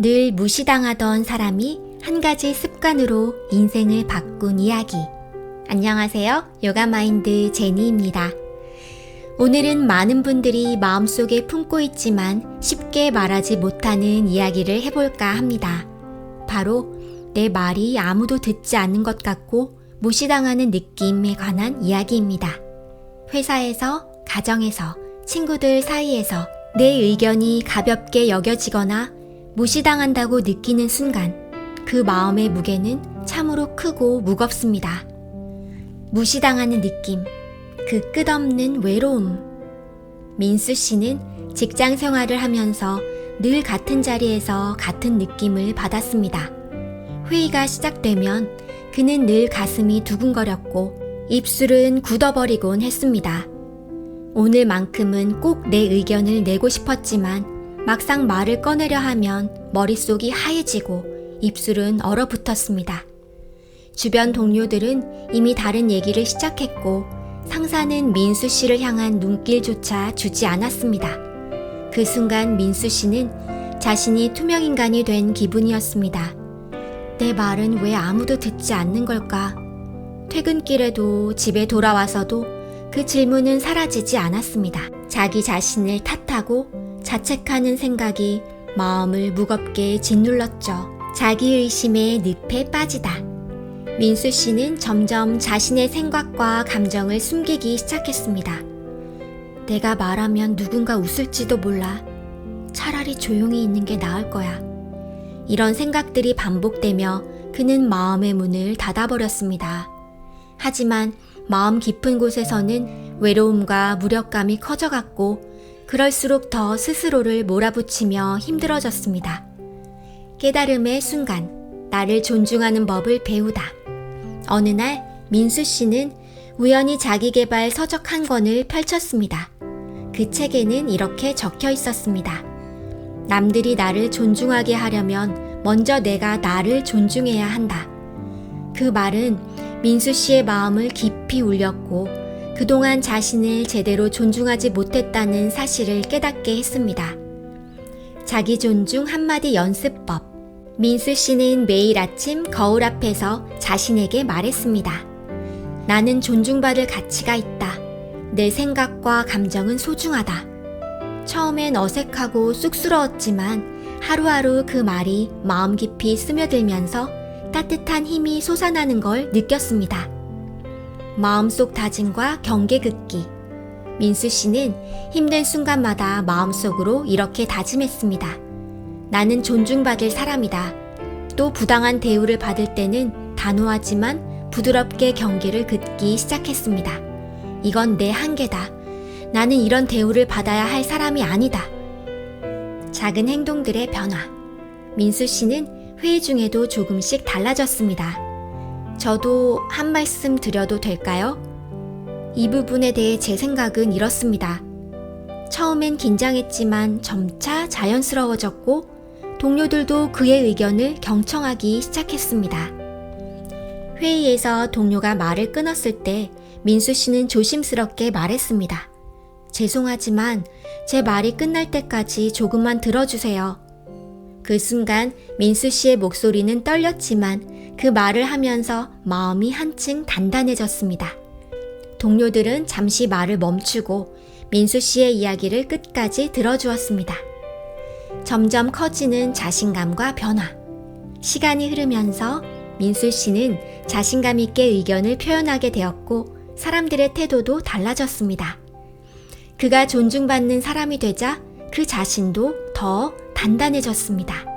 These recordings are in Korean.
늘 무시당하던 사람이 한 가지 습관으로 인생을 바꾼 이야기. 안녕하세요. 요가마인드 제니입니다. 오늘은 많은 분들이 마음속에 품고 있지만 쉽게 말하지 못하는 이야기를 해볼까 합니다. 바로 내 말이 아무도 듣지 않는 것 같고 무시당하는 느낌에 관한 이야기입니다. 회사에서, 가정에서, 친구들 사이에서 내 의견이 가볍게 여겨지거나 무시당한다고 느끼는 순간 그 마음의 무게는 참으로 크고 무겁습니다. 무시당하는 느낌, 그 끝없는 외로움. 민수 씨는 직장 생활을 하면서 늘 같은 자리에서 같은 느낌을 받았습니다. 회의가 시작되면 그는 늘 가슴이 두근거렸고 입술은 굳어버리곤 했습니다. 오늘만큼은 꼭 내 의견을 내고 싶었지만 막상 말을 꺼내려 하면 머릿속이 하얘지고 입술은 얼어붙었습니다. 주변 동료들은 이미 다른 얘기를 시작했고 상사는 민수 씨를 향한 눈길조차 주지 않았습니다. 그 순간 민수 씨는 자신이 투명인간이 된 기분이었습니다. 내 말은 왜 아무도 듣지 않는 걸까? 퇴근길에도 집에 돌아와서도 그 질문은 사라지지 않았습니다. 자기 자신을 탓하고 자책하는 생각이 마음을 무겁게 짓눌렀죠. 자기의심의 늪에 빠지다. 민수 씨는 점점 자신의 생각과 감정을 숨기기 시작했습니다. 내가 말하면 누군가 웃을지도 몰라. 차라리 조용히 있는 게 나을 거야. 이런 생각들이 반복되며 그는 마음의 문을 닫아버렸습니다. 하지만 마음 깊은 곳에서는 외로움과 무력감이 커져갔고 그럴수록 더 스스로를 몰아붙이며 힘들어졌습니다. 깨달음의 순간 나를 존중하는 법을 배우다. 어느 날 민수 씨는 우연히 자기개발 서적 한 권을 펼쳤습니다. 그 책에는 이렇게 적혀 있었습니다. 남들이 나를 존중하게 하려면 먼저 내가 나를 존중해야 한다. 그 말은 민수 씨의 마음을 깊이 울렸고 그동안 자신을 제대로 존중하지 못했다는 사실을 깨닫게 했습니다. 자기 존중 한마디 연습법. 민수 씨는 매일 아침 거울 앞에서 자신에게 말했습니다. 나는 존중받을 가치가 있다. 내 생각과 감정은 소중하다. 처음엔 어색하고 쑥스러웠지만 하루하루 그 말이 마음 깊이 스며들면서 따뜻한 힘이 솟아나는 걸 느꼈습니다. 마음속 다짐과 경계 긋기. 민수 씨는 힘든 순간마다 마음속으로 이렇게 다짐했습니다. 나는 존중받을 사람이다. 또 부당한 대우를 받을 때는 단호하지만 부드럽게 경계를 긋기 시작했습니다. 이건 내 한계다. 나는 이런 대우를 받아야 할 사람이 아니다. 작은 행동들의 변화. 민수 씨는 회의 중에도 조금씩 달라졌습니다. 저도 한 말씀 드려도 될까요? 이 부분에 대해 제 생각은 이렇습니다. 처음엔 긴장했지만 점차 자연스러워졌고 동료들도 그의 의견을 경청하기 시작했습니다. 회의에서 동료가 말을 끊었을 때 민수 씨는 조심스럽게 말했습니다. 죄송하지만 제 말이 끝날 때까지 조금만 들어주세요. 그 순간 민수 씨의 목소리는 떨렸지만 그 말을 하면서 마음이 한층 단단해졌습니다. 동료들은 잠시 말을 멈추고 민수 씨의 이야기를 끝까지 들어주었습니다. 점점 커지는 자신감과 변화. 시간이 흐르면서 민수 씨는 자신감 있게 의견을 표현하게 되었고 사람들의 태도도 달라졌습니다. 그가 존중받는 사람이 되자 그 자신도 더 단단해졌습니다.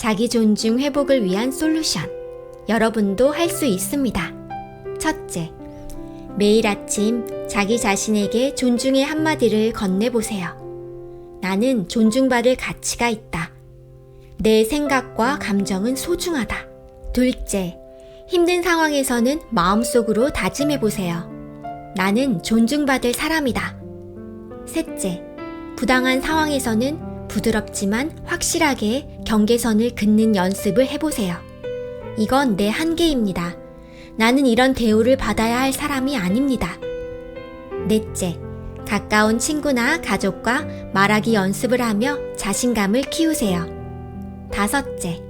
자기 존중 회복을 위한 솔루션. 여러분도 할 수 있습니다. 첫째, 매일 아침 자기 자신에게 존중의 한마디를 건네보세요. 나는 존중받을 가치가 있다. 내 생각과 감정은 소중하다. 둘째, 힘든 상황에서는 마음속으로 다짐해보세요. 나는 존중받을 사람이다. 셋째, 부당한 상황에서는 부드럽지만 확실하게 경계선을 긋는 연습을 해보세요. 이건 내 한계입니다. 나는 이런 대우를 받아야 할 사람이 아닙니다. 넷째, 가까운 친구나 가족과 말하기 연습을 하며 자신감을 키우세요. 다섯째,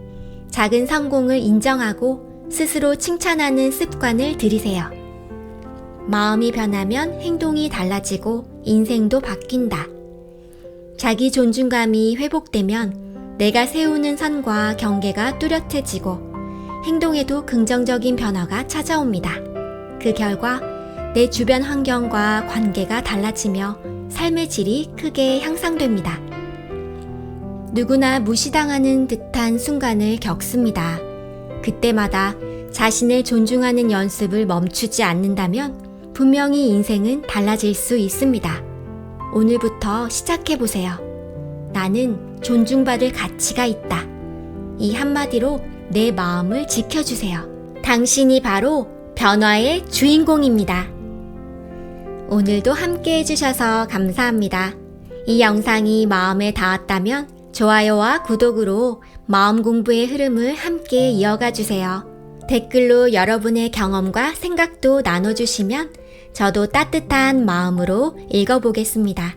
작은 성공을 인정하고 스스로 칭찬하는 습관을 들이세요. 마음이 변하면 행동이 달라지고 인생도 바뀐다. 자기 존중감이 회복되면 내가 세우는 선과 경계가 뚜렷해지고 행동에도 긍정적인 변화가 찾아옵니다. 그 결과 내 주변 환경과 관계가 달라지며 삶의 질이 크게 향상됩니다. 누구나 무시당하는 듯한 순간을 겪습니다. 그때마다 자신을 존중하는 연습을 멈추지 않는다면 분명히 인생은 달라질 수 있습니다. 오늘부터 시작해보세요. 나는 존중받을 가치가 있다. 이 한마디로 내 마음을 지켜주세요. 당신이 바로 변화의 주인공입니다. 오늘도 함께 해주셔서 감사합니다. 이 영상이 마음에 닿았다면 좋아요와 구독으로 마음 공부의 흐름을 함께 이어가 주세요. 댓글로 여러분의 경험과 생각도 나눠주시면 저도 따뜻한 마음으로 읽어보겠습니다.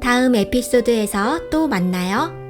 다음 에피소드에서 또 만나요.